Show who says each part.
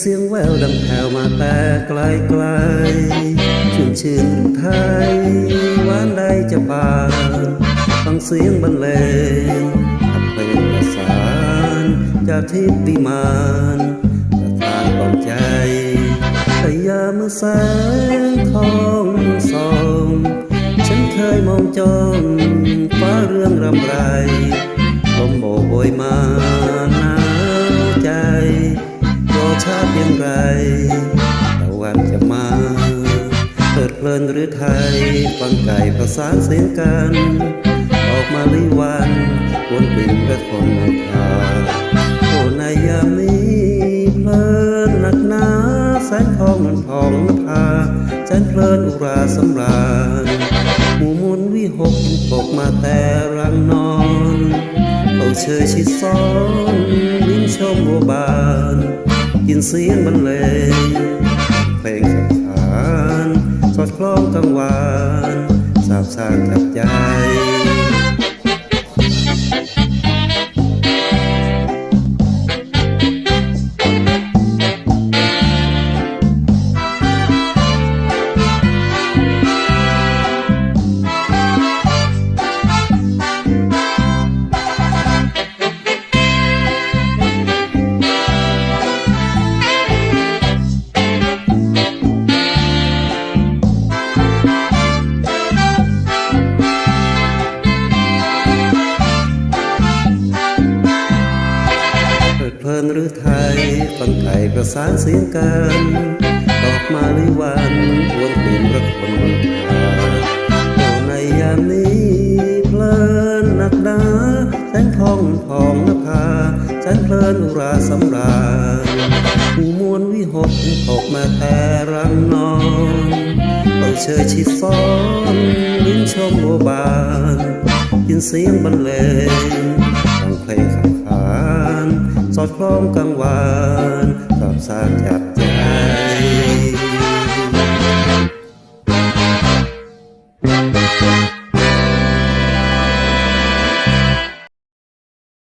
Speaker 1: เสียงแววดังแผ่วมาแต่ไกลไกลๆชื่นชื่นไทยหวานใดจะบานฟังเสียงบรรเลงขับเพลงประสานจากทิพย์วิมานประทานปลอบใจแต่ยามเมื่อแสงทองส่องฉันเคยมองจ้องฟ้าเรื่องรำไรลมโบกโบยมาน ไรตะวันจะมาเปิดเพลินหรือไทย ฟังไก่ประสานเสียงกัน ออกมาลิวันวนกลิ่นกระทงนำพาโอ้ในยามนี้เพลินหนักหนาแสงทองมันผ่องนภาแสนเพลินอุราสำราญหมู่มนวิหกตกมาแต่รังนอนเอาเชยชิดซ้อนลิ้นชมบัวบาน ยินเสียงบรรเลงเพลงสับสานสอดคล้องกังวานสาบซ่านจับใจ ลินหรือไทยฟังไก่ประสานเสียงกันดอกมาลิวันวนกลิ่นรักคนบนทางในยามนี้เพลินนักหนาแสงทองทองนภาแสนเพลินอุราสำราญหมู่มวลวิหกตกมาแต่รังนอนต้องเชยชิดซ้อนลิ้นชมโบบานยินเสียงบรรเลง อมกังวานกับสากจาบใจ